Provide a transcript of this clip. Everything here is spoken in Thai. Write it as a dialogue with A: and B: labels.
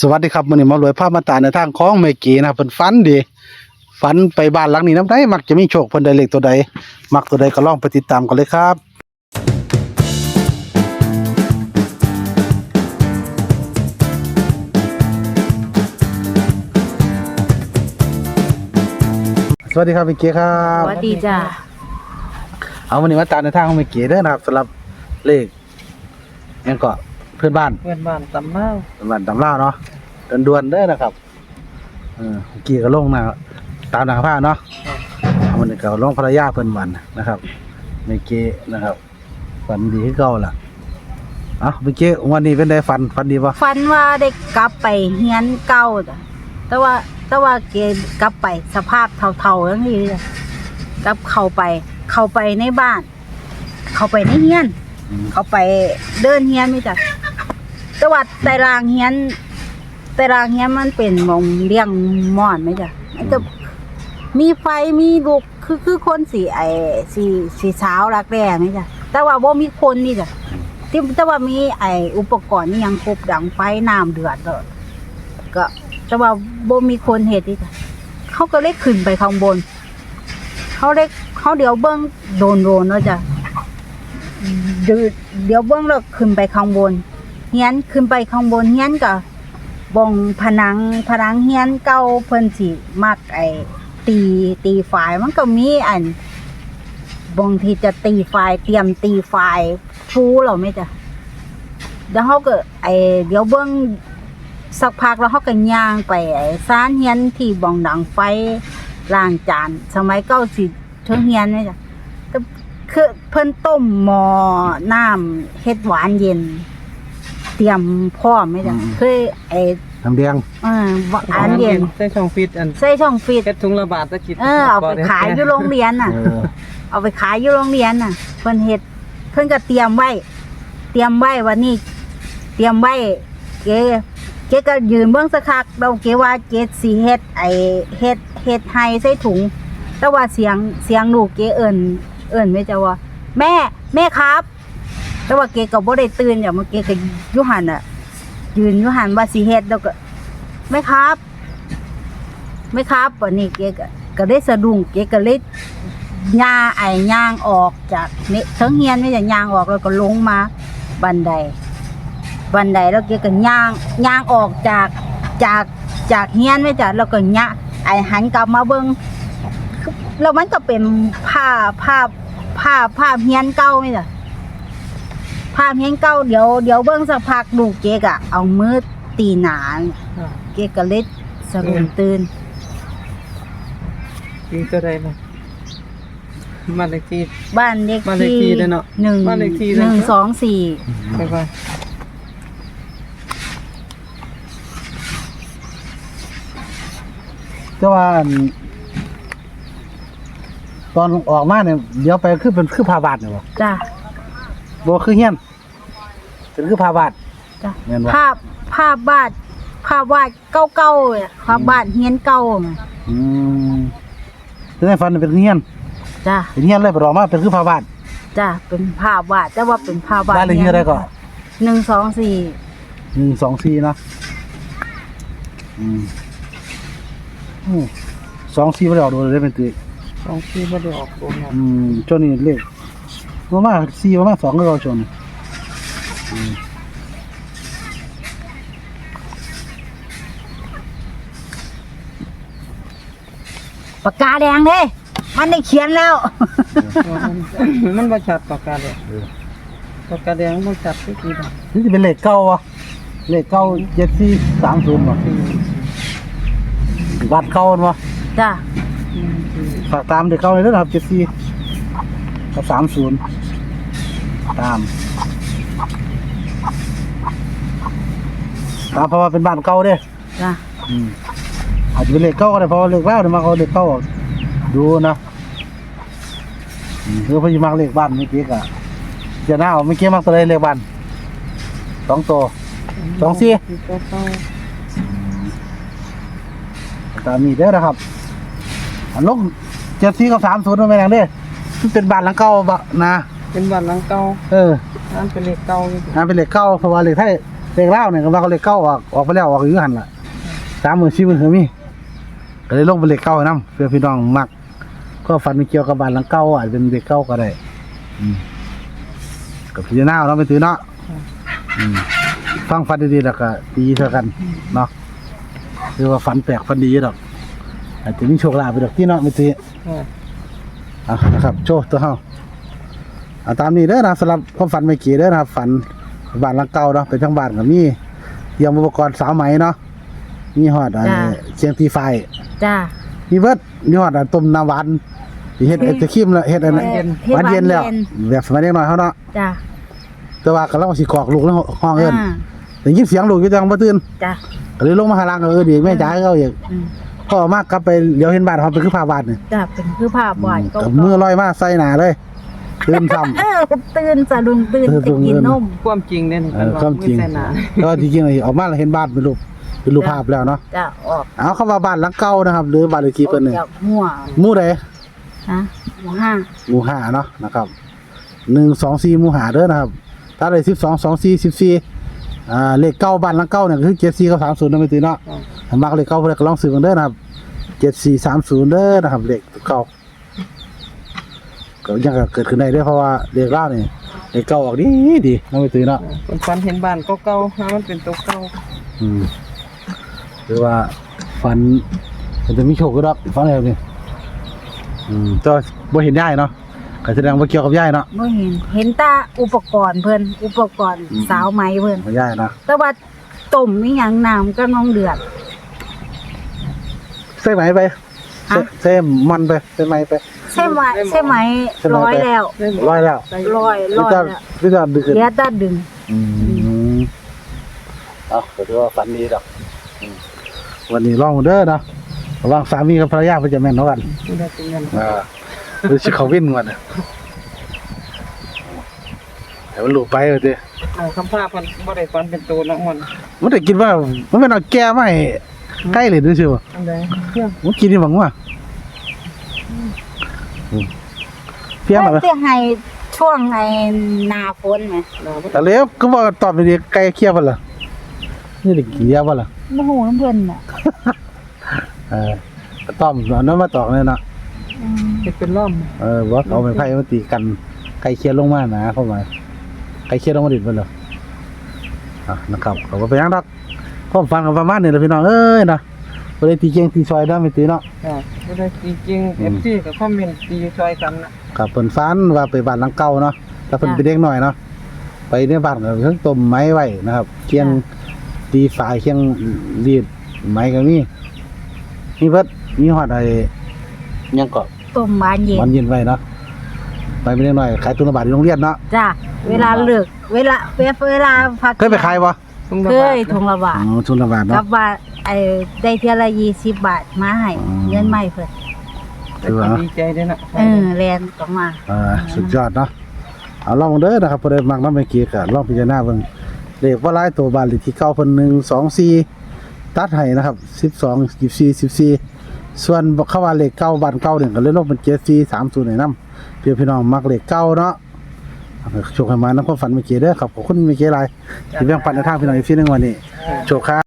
A: สวัสดีครับมื้อนี้หมารวยภาพมาตาในทางของเมกีนะครับเพิ่นฝันดีฝันไปบ้านหลังนี้นำได้มักจะมีโชคเพิ่นได้เลขตัวใด มักตัวใดก็ลองไปติดตามกันเลยครับ สวัสดีครับเมกีครับ
B: สวัสดีจ้า
A: เอาวันนี้มาตามในทางของเมกีเด้อนะครับสำหรับเลขยังก็ เพื่อนบ้าน
C: เพื่อนบ้านตำเล่า
A: ตำรวจตำล่าเนาะด่วนๆเด้อนะครับเออเมื่อกี้ก็ลงหน้าตามหน้าผ้าเนาะเอามันนี้ก็ลงภรรยาเพิ่นวันนะครับเมื่อกี้นะครับฝันดีคือเก่าล่ะเอ้าเมื่อกี้วันนี้เป็นได้ฝันฝันดีป่ะ
B: ฟันว่าได้กลับไปเฮียนเก่าจ้ะแต่ว่าแต่ว่าเกกลับไปสภาพเท่าๆทั้งนี้เลยกลับเข้าไป เข้าไปในบ้าน เข้าไปในเฮียน เข้าไปเดินเฮียนไม่จ้ะ แต่ว่าแต่รางเฮียนแต่รางเฮียนมันเป็นหมองเลี้ยงม่อนไหมจ้ะมันจะมีไฟมีลูกคือคือคนสีไอสีสีสาวรักแร้ไหมจ้ะแต่ว่าบ่มีคนนี่จ้ะที่แต่ว่ามีไออุปกรณ์นี่ยังครบดังไฟน้ำเดือดก็ก็แต่ว่าบ่มีคนเฮ็ดนี่จ้ะเขาก็เลยขึ้นไปข้างบน เขาเลยเขาเดี๋ยวเบิ้งโดนโดนเนาะจ้ะเดียวเดี๋ยวเบิ้งแล้วขึ้นไปข้างบน เฮียนขึ้นไปข้างบนเฮียนก็บองผนังผนังเฮียนเก่าเพิ่นสิมักไอตีตีฝายมันก็มีอันบางที่จะตีไฟล์เตรียมตีไฟล์ฟูเราไม่จ้ะเดี๋ยวเขาก็ไอเดี๋ยวเบิ้งสักพักแล้วเขาก็ย่างไปไอ้ซานเฮียนที่บองดังไฟล้างจานสมัยเก้าสิเชิงเฮียนไหมจ้ะคือเพิ่นต้มหมอน้ำเฮ็ดหวานเย็น เตรียมพร้อมไหมจ้ะเคยไอ้
A: น้ำเลี้ยง
B: เออหวานเย็น
C: ใส่ช่องฟิตอัน
B: ใส่ช่องฟิต
C: เฮ็ดถุงละบาทตะกิด
B: เออเอาไปขายอยู่โรงเรียนน่ะ
A: เออ
B: เอาไปขายอยู่โรงเรียนน่ะ เพิ่นเฮ็ดเพิ่นก็เตรียมไว้ เตรียมไว้วันนี้ เตรียมไว้ เกเกก็ยืนเบื้องสักพักเราเกว่าเกสิเฮ็ดไอเฮ็ดเฮ็ดไฮใส่ถุง แต่ว่าเสียงเสียงลูกเกเอิ้นเอิ้นไม่จะว่าแม่แม่ครับ แต่ว่าเกก็บ่ได้ตื่นอย่างเมื่อกี้ก็อยู่หันน่ะ ยืนอยู่หันว่าสิเฮ็ดแล้วก็แม่ครับแม่ครับวันนี้เกก็ก็ได้สะดุ้งเกก็เลยย่าไอ้ย่างออกจากนี่เทิงเฮียนไม่จะย่างออกแล้วก็ลงมาบันได บันไดแล้วเกก็ย่างย่างออกจากจากจากเฮียนไม่จ้ะแล้วก็ย่าไอ้หันกลับมาเบิ้งแล้วมันก็เป็นภาพภาพภาพภาพเฮียนเก่าไม่จ้ะ ภาพเฮียนเก่าเดี๋ยวเดี๋ยวเบิ้งสักพักดูกเกกอะเอามือตีหนาน
C: อ่า
B: เกก็เล็ดสะดุ้งตื่น
C: ยิงตัวใดบ่บ้านเลขที่
B: บ้านเลข
C: บ้านเลขที่
B: ที่
C: ด้วยเนอะ
B: หนึ่ง
C: บ้านเลขที่
B: หนึ่ง
C: เลยครับ
B: สองสี่
C: ไปไป
A: แต่ว่าอันตอนออกมาเนี่ยเดี๋ยวไปคือเป็นคือพาบาทเนี่ยบ่
B: จ้ะ
A: บ่คือเฮียนเป็นคือพาบาท
B: จ้ะ
A: แม่นบ่
B: ภาพภาพวาดภาพวาดเก่าๆอะภาพวาดเฮียนเก่าน่ะ
A: อืมคือในฝันเป็นเฮียน
B: จ้ะ
A: เป็นเฮียนเลยไปรอมาเป็นคือพาบาท
B: จ้ะเป็นภาพวาดแต่ว่าเป็นภาพวาด
A: บ้านเลขที่อะไรก่อน
B: หนึ่งสองสี่
A: หนึ่งสองสี่เนาะอืมอืมสองสี่ไม่ได้ออกดูเลยเป็นตี
C: สองที่บ่ได้ออกโรงงาน
A: อืมจนนี่เลข ประมาณสี่ประมาณสองก็เราชนอืม
B: ปากกาแดงเด้มันได้เขียนแล้ว
C: มันบ่ชัดปากกาแดงปากกาแดงบ่ชัดที่กี่ดอก
A: นี่จะเป็นเลขเก้าวะเลขเก้าเจ็ดสี่สามศูนย์วะวัดเก้าเนาะ
B: จ้ะ
A: ฝากตามเด็กเก้าเลยนะครับเจ็ดสี่กับสามศูนย์ ตาม ตามเพราะว่าเป็นบ้านเก่าเด้
B: จ้ะ
A: อืมอาจจะเป็นเลขเก้าก็ได้เพราะว่าเลขแล้วเดี๋ยวมาเอาเลขเก้าออกดูนะอืมคือพอดีมากเลขบ้านเมื่อกี้ก็จะน่าเอาเมื่อกี้มากตัวใดเลขบ้านสองตัว สองสี่
C: เก้าเก้า
A: ตามนี้เด้อนะครับอันลงเจ็ดสี่กับสามศูนย์มันเป็นอย่างเด้มันเป็นบ้านหลังเก่าบะนะ
C: เป็นบ้านหลังเก่า
A: เออ
C: นั่นเป็นเลขเก่าอยู่
A: นะเป็นเลขเก้าเพราะว่าเลขไทยเลขเล่าเนี่ยก็ว่าเขาเลขเก้าออกออกไปแล้วออกอยู่หันล่ะสามหมื่นสี่หมื่นเท่ามีก็เลยลงเป็นเลขเก้าให้นํเพื่อพี่น้องมัก ก็ฝันเกี่ยวกับบ้านหลังเก่าอาจเป็นเลขเก้าก็ได้อืมกับพี่นาเราะไปตื้อเนาะอืมฟังฝันดีๆแล้วก็ดีเท่ากันเนาะคือว่าฝันแปลกฝันดีดอกอาจจะมีโชคลาภไปดอกที่เนาะไม่ตื้อ
C: ค่ะ
A: อะนะครับ โชว์ตัวเฮา เอาตามนี้เด้อนะสำหรับความฝันไม่กี่เด้อนะครับ ฝันบ้านหลังเก่าเนาะเป็นทั้งบ้านก็มีเตรียมอุปกรณ์สาวไหมเนาะมีฮอดอัน
B: จ้า
A: เชียงตีไฟ
B: จ้า
A: มีเบิดมีฮอดอันต้มน้ำหวานที่เฮ็ดไอศครีมแล้วเฮ็ดอันนั้น
B: เฮ็ด
A: หวานเย็นแล้ว
B: หวานเย็น
A: แบบสมัยเด็กน้อยเฮาเนาะ
B: จ้า
A: แต่ว่าก็เราสิกรอกลูกแล้วห้องเอิ้น
B: อ่า
A: ได้ยินเสียงลูกอยู่จังบ่ตื่น
B: จ้า
A: ก็เลยลงมาหาลังก็เออดีแม่จ๋าเขาอีก
B: อืม
A: พ่อมากกลับไปเดี๋ยวเห็นบ้านเขาเป็นคือภาพวาดนี่
B: จ้าเป็นคือภาพวาด
A: กับมือลอยมาใส่หน้าเลย ตื่นซ้ำ
B: เออตื่นสะดุ้งตื่น
A: เออ
B: จะกินนม
C: ความจริงเนี่ยนี่
A: เออความจริง
C: ไใช่หนา
A: ก็จริงๆเลยออกมาแล้วเห็นบ้านเป็นรูปเป็นรูปภาพแล้วเนาะ
B: จ้าออก
A: เอาเข้ามาบ้านหลังเก่านะครับหรือบ้านเลขที่เพิ่นเนี่ย
B: จากมั่ว
A: หมู่ใด
B: ฮะหมู่ห้า
A: หมู่ห้าเนาะนะครับหนึ่งสองสี่หมู่ห้าเด้อนะครับ ถ้าได้สิบสองสองสี่สิบสี่อ่าเลขเก้าบ้านหลังเก้าเนี่ยก็คือเจ็ดสี่กับสามศูนย์นั่นไม่ตีเนาะถ้ามักเลขเก้าเพื่อนก็ลองซื้อกันเด้อนะครับเจ็ดสี่สามศูนย์เด้อนะครับเลขเก้า ก็ยังก็เกิดขึ้นได้เด้อเพราะว่าเลขเก้านี่เลขเก้าออกดีดีนั่นไม่ตีเนาะ
C: คนฝันเห็นบ้านเก่าๆหามันเป็นตัวเก่า
A: อืมหรือว่าฝันมันจะมีโชคก็ดอกฝันอะไรแบบนี้อืมแต่ว่าบ่เห็นย่ายเนาะก็แสดงว่าเกี่ยวกับย่ายเนาะ
B: บ่เห็นเห็นแตาอุปกรณ์เพิ่นอุปกรณ์
A: อืม
B: สาวไหมเพิ่น
A: ของย่ายเนาะ
B: แต่ว่าต้มอีหยังน้ำก็น้องเดือด
A: ใส่ไหมไปใส่
B: ฮะ
A: ใส่มันไปใส่ไหมไป
B: ใช่ไหมใช่ไหม
A: ใช่ไหม
B: ร้อยแล้ว
A: ร้อยแล้ว
B: ร้อยร้อย
A: จะ
B: แล้ว
A: พี่จะดึก
B: เหลือแต่ดึง
A: อืมเอาก็ถือว่าฝันดีดอกอืมวันนี้ลองเด้อเนาะระหว่างสามีกับภรรยาเพิ่นจะแม่นเท่ากัน
C: ไม่ได้เป็นเงิน
A: อ่าหรือสิเขาวินก่อนน่ะแต่มันหลุดไปเลยเด้
C: เอาคำพาพันบ่ได้ฝันเป็นตัวน้องมัน
A: มันได้กินว่า มันเป็นเอาแก้มาให้ใกล้เลยด้วยสิวะ
C: อันใดเที่ยง
A: มันกินนี่หวังว่า เพี้ยนเหรอ
B: เพื่อให้ช่วงไอ้หน้าฝนไหม
C: หนาบ่
A: แต่เล็บก็บอกตอบไปดีไก่เคี้ยวป่ะล่ะนี่ได้กินยาป่ะล่ะ
B: โมโหน้ำเพิ่นน่ะ
A: เออก็ต้อมเอาน้ำมาตอกเนี่ยนะ
B: อืม
C: เฮ็ดเป็นล่อม
A: เออว่าเอาไปไพ่มาตีกันไก่เคี้ยวลงมาหนาเข้ามาไก่เคี้ยวลงมาดิดป่ะล่ะอะนะครับเขาก็ไปยังดักความฟังกับประมาณนี้แหละพี่น้องเอ้ยนะ บ่ได้ตีเกียงตีซอยได้ไม่ตีเนาะ
C: ค่ะบ่ได้จริง
A: อืม
C: ๆ FC ก็คอมเมนต์ตีช่วยกันนะ
A: กับเพิ่นฟันว่าไปบ้านหลังเก่าเนาะถ้าเพิ่นเป็นเด็กน้อยเนาะไปในบ้านก็เพิ่งต้มไม้ไว้นะครับเคียงตีฝายเคียงรีดไม้ก็มีมีเบิดมีฮอดไอ้หยังก็
B: ต้มบานเย็น
A: มันเย็นไว้เนาะไปเป็นเด็กน้อยขายตุนบาทอยู่โรงเรียนเนาะ
B: จ้าเวลาเลิกเวลาเวลาเวลาพัก
A: เคยไปขายบ่
C: ทุ่งระ
B: เค
C: บาด
B: ยทงละบา
A: อ๋
B: ท
A: อตุนบาท
B: กั
A: เนาะ
B: บว่า ไอ้ได้เท่าละยี่สิบบาทมาให้
A: อืม
B: เงินใหม่เพิ่น
C: แต่ก็ดีใจด้วยนะ
B: เออแลนก็มา
A: เออสุดยอดเนาะเอาลองเด้อนะครับบ่ได้มักนำเมื่อกี้ก็ลองพิจารณาเบิ่งเลขว่าหลายตัวบ้านเลขที่เก้าเพิ่น1 2 4ตัดให้นะครับสิบสองสิบสี่สิบสี่ส่วนเข้าว่าเลขเก้าบ้านเก้าเนี่ยก็เลยลงเป็นเจ็ดสี่สามศูนย์ในน้ำเพื่อพี่น้องมักเลขเก้าเนาะโชคให้มาน้ำความฝันเมื่อกี้เด้อครับขอบคุณเมื่อกี้ไรที่แบ่งปันในทางพี่น้องอีกทีหนึงวันนี้โชคครับ